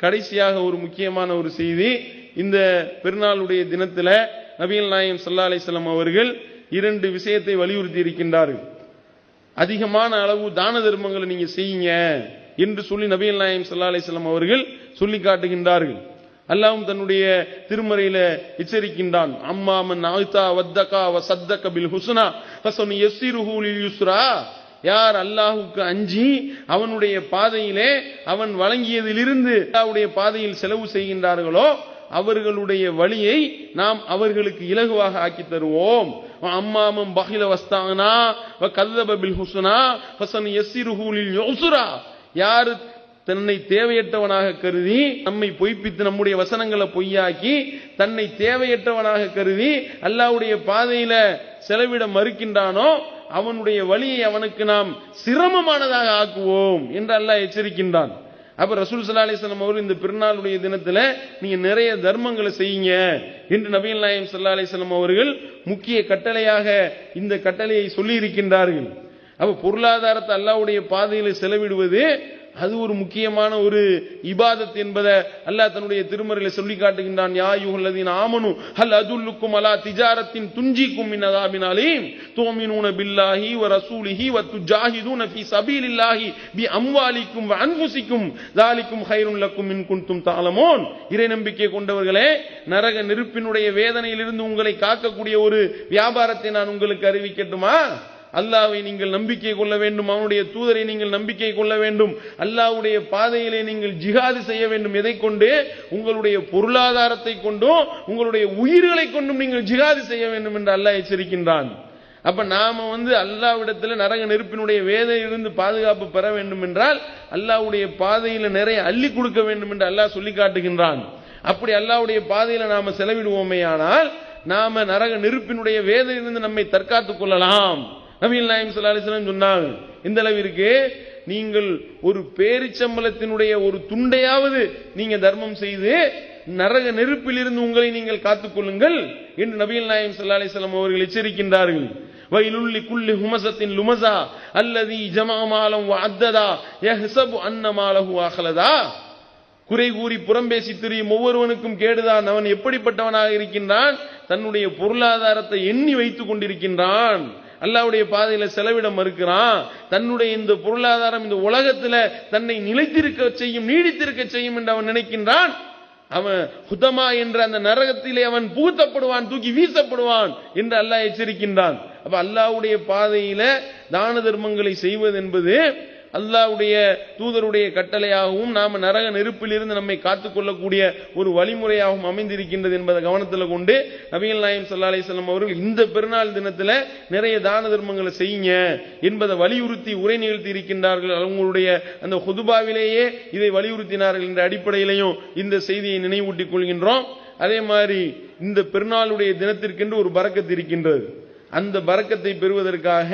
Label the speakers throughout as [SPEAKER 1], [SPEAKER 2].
[SPEAKER 1] கடைசியாக ஒரு முக்கியமான ஒரு செய்தி. இந்த பெருநாளுடைய தினத்துல நபீல் நாயம் சல்லா அலிஸ்லாம் அவர்கள் இரண்டு விஷயத்தை வலியுறுத்தி இருக்கின்றார்கள். அதிகமான அளவு தான தர்மங்களை நீங்க செய்யுங்க என்று சொல்லி நபீல் நாயம் சல்லா அலிஸ்லாம் அவர்கள் சொல்லி காட்டுகின்றார்கள். அல்லாவும் தன்னுடைய திருமறையில எச்சரிக்கின்றான். அம்மாமன் ஆய்தா வத்தகா வ சத்த பில் ஹுசனா ஹசன் எஸ் யுஸ்ரா யார் அல்லாஹுக்கு அஞ்சி அவனுடைய பாதையிலே அவன் வழங்கியதிலிருந்து அல்லாவுடைய பாதையில் செலவு செய்கின்றார்களோ அவர்களுடைய வழியை நாம் அவர்களுக்கு இலகுவாக ஆக்கி தருவோம். அம்மாமம் பகில வஸ்தானா வ ஹுசனா பில் எஸ்ஸிருஹூலில் யோசுரா யஸ்ஸிருஹு யார் தன்னை தேவையற்றவனாக கருதி நம்மை பொய்ப்பித்து நம்முடைய வசனங்களை பொய்யாக்கி தன்னை தேவையற்றவனாக கருதி அல்லாவுடைய பாதையில செலவிட மறுக்கின்றானோ அவனுடைய வழியை அவனுக்கு நாம் சிரமமானதாக ஆக்குவோம் என்று அல்லாஹ் எச்சரிக்கின்றான். அப்ப ரசூல் சல்லா அலிஸ்லாம் இந்த பிறநாளுடைய தினத்துல நீங்க நிறைய தர்மங்களை செய்யுங்க என்று நபீல் நாயம் சல்லா அலிஸ்லாம் அவர்கள் முக்கிய கட்டளையாக இந்த கட்டளையை சொல்லி இருக்கின்றார்கள் அப்ப பொருளாதாரத்தை அல்லாஹ்வுடைய பாதையில செலவிடுவது அது ஒரு முக்கியமான ஒரு இபாதத் என்பதை அல்லாஹ் தன்னுடைய திருமறையில சொல்லி காட்டுகின்றான். யாயுகல்லதின் ஆமனு ஹல் அதுல்லுக்கும் அலா திஜாரத்தின் துஞ்சிக்கும் மின் அதாபினாலே தோமினூன பில்லாஹி வ ரசூலிஹி வ துஜாஹிதூன ஃபி சபீலில்லாஹி பி அம்வாலிக்கும் வ அன்புசிக்கும். தாலிக்கும் ஹைருன் லக்கும் மின் குன்தும் தாலமோன். இறை நம்பிக்கை கொண்டவர்களே நரக நெருப்பினுடைய வேதனையிலிருந்து உங்களை காக்கக்கூடிய ஒரு வியாபாரத்தை நான் உங்களுக்கு அறிவிக்கட்டுமா? அல்லாவை நீங்கள் நம்பிக்கை கொள்ள வேண்டும் அவனுடைய தூதரை நீங்கள் நம்பிக்கை கொள்ள வேண்டும் அல்லாவுடைய பாதையிலே நீங்கள் ஜிஹாது செய்ய வேண்டும். எதை கொண்டு? உங்களுடைய பொருளாதாரத்தை கொண்டும் உங்களுடைய உயிர்களை கொண்டும் நீங்கள் ஜிஹாது செய்ய வேண்டும் என்று அல்லாஹ் எச்சரிக்கின்றான். அப்ப நாம வந்து அல்லாவிடத்தில் நரக நெருப்பினுடைய வேதையிலிருந்து பாதுகாப்பு பெற வேண்டும் என்றால் அல்லாவுடைய பாதையில நிறைய அள்ளி கொடுக்க வேண்டும் என்று அல்லாஹ் சொல்லி காட்டுகின்றான். அப்படி அல்லாவுடைய பாதையில நாம செலவிடுவோமே ஆனால் நாம நரக நெருப்பினுடைய வேதையிலிருந்து நம்மை தற்காத்துக் கொள்ளலாம். நபீல் நாயம் சல்லாஹம் சொன்னாங்க. இந்த அளவிற்கு நீங்கள் ஒரு பேரிச்சம்பளத்தினுடைய ஒரு துண்டையாவது நீங்க தர்மம் செய்து நரக நெருப்பில் இருந்து உங்களை நீங்கள் காத்துக் என்று நபீல் நாயம் சல்லா அலிஸ்லாம் அவர்கள் எச்சரிக்கின்றார்கள். வயலுள்ளி குள்ளி ஹுமசத்தின் லுமசா அல்லதி ஜமாமாலம் அத்ததா எஹசபு அன்னமாலஹு அஹலதா. குறை கூறி புறம்பேசி திரியும் ஒவ்வொருவனுக்கும் கேடுதான். அவன் எப்படிப்பட்டவனாக இருக்கின்றான்? தன்னுடைய பொருளாதாரத்தை எண்ணி வைத்துக் கொண்டிருக்கின்றான். அல்லாவுடைய பாதையில செலவிட மறுக்கிறான். தன்னுடைய இந்த பொருளாதாரம் இந்த உலகத்துல தன்னை நிலைத்திருக்க செய்யும் நீடித்திருக்க செய்யும் என்று அவன் நினைக்கின்றான். அவன் ஹுதமா என்ற அந்த நரகத்திலே அவன் புகுத்தப்படுவான் தூக்கி வீசப்படுவான் என்று அல்லாஹ் எச்சரிக்கின்றான். அப்ப அல்லாவுடைய பாதையில தான தர்மங்களை செய்வது என்பது அல்லாவுடைய தூதருடைய கட்டளையாகவும் நாம் நரக நெருப்பிலிருந்து நம்மை காத்துக்கொள்ளக்கூடிய ஒரு வழிமுறையாகவும் அமைந்திருக்கின்றது என்பதை கவனத்தில் கொண்டு நபிகள் நாயம் சல்லா அலிஸ்லாம் அவர்கள் இந்த பெருநாள் தினத்தில் நிறைய தான தர்மங்களை செய்யுங்க என்பதை வலியுறுத்தி உரை நிகழ்த்தி இருக்கின்றார்கள். அவங்களுடைய அந்த ஹொதுபாவிலேயே இதை வலியுறுத்தினார்கள் என்ற அடிப்படையிலையும் இந்த செய்தியை நினைவூட்டிக் கொள்கின்றோம். அதே மாதிரி இந்த பெருநாளுடைய தினத்திற்கென்று ஒரு பறக்கத்து இருக்கின்றது. அந்த பறக்கத்தை பெறுவதற்காக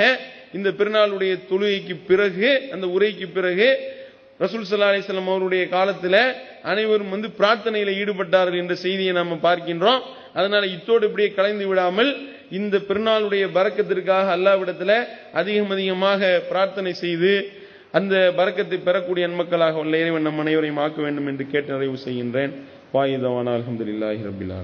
[SPEAKER 1] இந்த பெருநாளுடைய தொழுகைக்கு பிறகு அந்த உரைக்கு பிறகு ரசூல் சல்லா அலிஸ்லாம் அவருடைய காலத்தில் அனைவரும் வந்து பிரார்த்தனையில் ஈடுபட்டார்கள் என்ற செய்தியை நாம் பார்க்கின்றோம். அதனால இத்தோடு இப்படியே கலைந்து விடாமல் இந்த பெருநாளுடைய பறக்கத்திற்காக அல்லாவிடத்தில் அதிகம் அதிகமாக பிரார்த்தனை செய்து அந்த பறக்கத்தை பெறக்கூடிய நன்மக்களாக உள்ள இறைவன் நம் அனைவரையும் ஆக்க வேண்டும் என்று கேட்டு நிறைவு செய்கின்றேன். வாயுதவான் அலமதுல்லாஹி ரபில்